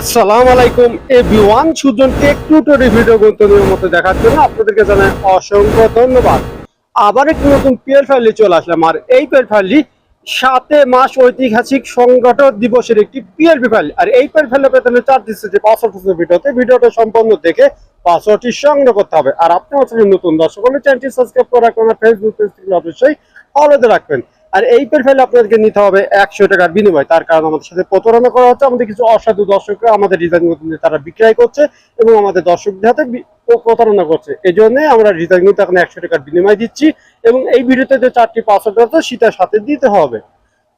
আসসালামু আলাইকুম। Everyone, Sujan tech tutorial video গুরুত্বপূর্ণ মতো দেখার জন্য আপনাদেরকে জানাই অসংখ্য ধন্যবাদ। আবার একটি নতুন পিএল ফাইলে চলে আসলাম। আর এই পিএল ফাইলটি সাতে মাস ঐতিহাসিক সংগঠন দিবসের একটি পিএলপি ফাইল আর এই পিএল ফাইলে পেতে চার দিচ্ছে যে পাসওয়ার্ড ভিডিওতে ভিডিওটা সম্পূর্ণ দেখে পাসওয়ার্ডটি সংগ্রহ করতে হবে। আর আপনি হচ্ছেন নতুন দর্শক হলে চ্যানেলটি সাবস্ক্রাইব করে ফেসবুক অবশ্যই ফলোতে রাখবেন। আর এই প্রোফাইল আপনাদেরকে নিতে হবে একশো টাকার বিনিময়। তার কারণ আমাদের সাথে প্রতারণা করা হচ্ছে, আমাদের কিছু অসাধু দর্শকরা আমাদের ডিজাইন তারা বিক্রয় করছে এবং আমাদের দর্শকদের হাতে প্রতারণা করছে। এই জন্য আমরা ডিজাইন নিতে এখন একশো টাকার বিনিময় দিচ্ছি এবং এই ভিডিওতে যে চারটি পাসওয়ার্ড আছে সেটার সাথে দিতে হবে।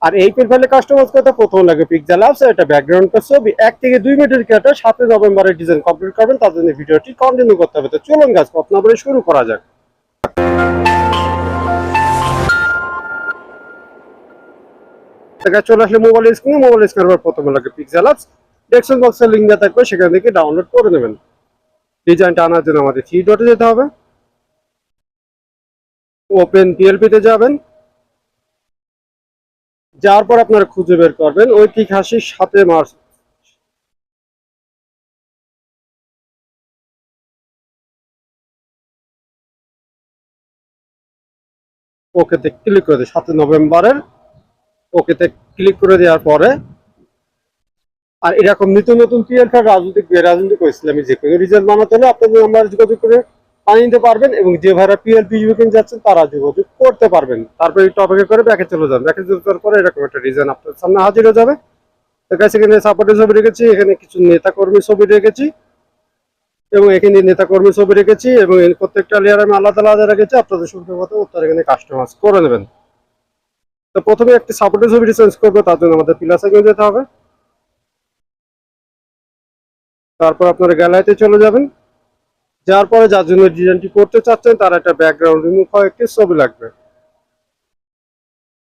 আর এই প্রোফাইলে কাস্টমাইজ করতে প্রথম লাগে পিকজাল অ্যাপস এটা ব্যাকগ্রাউন্ড ছবি। এক থেকে দুই মিনিটের কেটে সাথে নভেম্বরের ডিজাইন কমপ্লিট করবেন, তার জন্য ভিডিওটি কন্টিনিউ করতে হবে। তো চলুন গাছ কথা শুরু করা যাক। থেকে চলে আসলে মোবাইল স্ক্রিনে মোবাইল স্ক্রিনের পর প্রথমে লাগে পিক্সেল অ্যাপস ডেস্কটপ বক্সের লিঙ্ক দেওয়া থাকবে, সেখান থেকে ডাউনলোড করে নেবেন। ডিজাইনটা আনার জন্য আমাদের থ্রি ডটে যেতে হবে। ওপেন পিএলপি তে যাবেন। যাওয়ার পর আপনারা খুঁজে বের করবেন ঐতিহাসিক সাথে মার্চ। ওকেতে ক্লিক করে দিই সাতই নভেম্বরের ওকেতে ক্লিক করে দেওয়ার পরে আর এরকম নতুন পিএল কার্ড রাজনৈতিক রাজনৈতিক ইসলামী যে কোনো রিজাল্ট বানাতে হলে আপনাদের আমরা যোগাযোগ করে বানিয়ে নিতে পারবেন এবং যে ভাইরা পিএল পিজিবিকেন যাচ্ছেন তারা যোগাযোগ করতে পারবেন। তারপরে একটু অপেক্ষা করে ব্যাকে চলে যান। ব্যাকে চলে যাওয়ার পরে এরকম একটা রিজন আপনার সামনে হাজির হয়ে যাবে। এর কাছে এখানে সাপোর্টের ছবি রেখেছি, এখানে কিছু নেতা কর্মী ছবি রেখেছি এবং এখানে নেতা কর্মী ছবি রেখেছি এবং প্রত্যেকটা লেয়ার আমি আলাদা আলাদা রেখেছি আপনাদের সুবিধা মতো উত্তর এখানে কাস্টমাইজ করে নেবেন। তো প্রথমে একটি সাপোর্টের ছবি চেঞ্জ করব, তার জন্য আমাদের প্লাস আইকনে যেতে হবে। তারপর আপনারা গ্যালারিতে চলে যাবেন। যার পরে যার জন্য ডিজাইনটি করতে চাচ্ছেন, তার একটা ব্যাকগ্রাউন্ড রিমুভ হয় একটি ছবি লাগবে।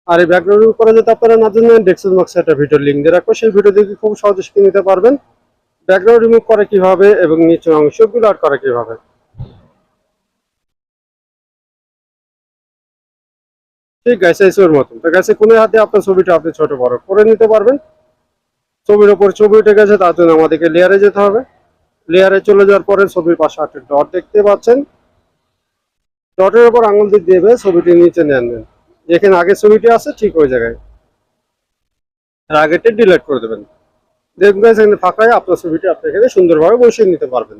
আর এই ব্যাকগ্রাউন্ড রিমুভ করা যেতে আপনারা না জন্য ডেস্কটপ বক্সে একটা ভিডিও লিঙ্ক দিয়ে রাখব। সেই ভিডিও দেখে খুব সহজে শিখে নিতে পারবেন। ব্যাকগ্রাউন্ড রিমুভ করে কীভাবে এবং নিচের অংশ ব্লার করে কীভাবে। ঠিক আছে এসবের মতন। তো গেছে কোনো হাতে আপনার ছবিটা আপনি ছোট বড় করে নিতে পারবেন। ছবির ওপর ছবি উঠে গেছে, তার জন্য আমাদেরকে লেয়ারে যেতে হবে। লেয়ারে চলে যাওয়ার পরে ছবির পাশে একটা ডট দেখতে পাচ্ছেন। ডটের উপর আঙুল দিয়ে দেবে, ছবিটি নিচে নেন দেন যেখানে আগে ছবিটি আছে, ঠিক ওই জায়গায়। আর আগেরটা ডিলিট করে দেবেন। দেখবেন এখানে ফাঁকায় আপনার ছবিটি আপনি এখানে সুন্দরভাবে বসিয়ে নিতে পারবেন।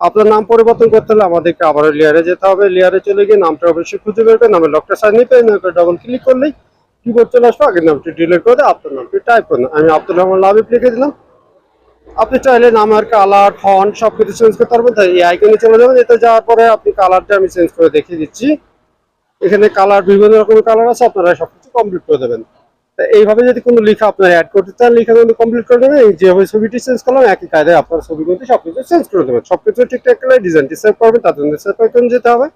আপনার নাম পরিবর্তন করতে হলে আমাদেরকে আবার লেয়ারে যেতে হবে। লেয়ারে চলে গিয়ে নামটা অবশ্যই খুঁজে বের করে নামের লকটা সাইন নিতে ডবল ক্লিক করলেই কিবোর্ড চলে আসবে আগের নামটি ডিলিট করে আপনার নামটি টাইপ করুন। আমি আব্দুল রহমান লাভিব লিখে দিলাম। আপনি চাইলে নামের কালার ফন্ট সব কিছু চেঞ্জ করতে পারবেন, তাই এই আইকনে চলে যাবেন। এতে যাওয়ার পরে আপনি কালারটা আমি চেঞ্জ করে দেখিয়ে দিচ্ছি। এখানে কালার বিভিন্ন রকমের কালার আছে, আপনারা সবকিছু কমপ্লিট করে দেবেন। এইভাবে যদি কোনো লেখা আপনারা অ্যাড করতে চান লেখা কিন্তু কমপ্লিট করে দেবেন যেভাবে ছবিটি চেঞ্জ করলাম, একই কায়দায় আপনার ছবি কিন্তু সব কিছু চেঞ্জ করে দেবেন। সব কিছু ঠিকঠাক করলে ডিজাইনটি সেভ করবেন তার জন্য সেভ আইকন যেতে হবে।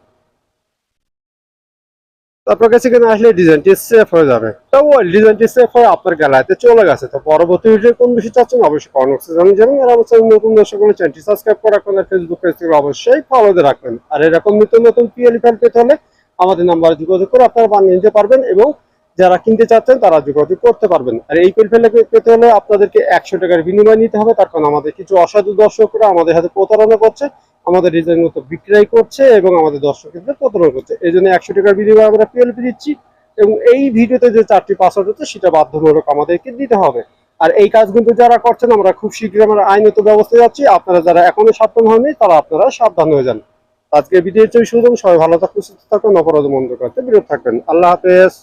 তারপর কাছে কিন্তু আসলে ডিজাইনটি সেভ হয়ে যাবে। তো ওই ডিজাইনটি সেভ হয়ে আপনার গ্যালারিতে চলে গেছে। তো পরবর্তী ভিডিও কোন বিষয় চাচ্ছেন অবশ্যই কমেন্ট জানিয়ে যাবেন। আর অবশ্যই নতুন দর্শক হলে চ্যানেলটি সাবস্ক্রাইব করে রাখবেন ফেসবুক পেজ থেকে অবশ্যই ফলো দিয়ে রাখবেন। আর এরকম নিত্য নতুন পিএলই ফাইল পেতে হলে আমাদের নাম্বারে যোগাযোগ করে আপনারা বানিয়ে নিতে পারবেন এবং যারা কিনতে চাচ্ছেন, তারা যোগাযোগ করতে পারবেন। আর এই পেল ফেলে পেতে হলে আপনাদেরকে একশো টাকার বিনিময় নিতে হবে। তার কারণ আমাদের কিছু অসাধু দর্শকরা আমাদের হাতে প্রতারণা করছে, আমাদের ডিজাইন মতো বিক্রয় করছে এবং আমাদের দর্শকদের প্রতারণা করছে। এই জন্য একশো টাকার বিনিময়ে আমরা পিএলপি দিচ্ছি এবং এই ভিডিওতে যে চারটি পাসওয়ার্ড হচ্ছে সেটা বাধ্যমূলক আমাদেরকে দিতে হবে। আর এই কাজ কিন্তু যারা করছেন, আমরা খুব শীঘ্রই আমরা আইনত ব্যবস্থায় যাচ্ছি। আপনারা যারা এখনও সাবধান হননি, তারা আপনারা সাবধান হয়ে যান। আজকে ভিডিও সুযোগ সবাই ভালো থাকুন, সুস্থ থাকুন, অপরাধ মন্দ করতে বিরত থাকবেন। আল্লাহ হাফেজ।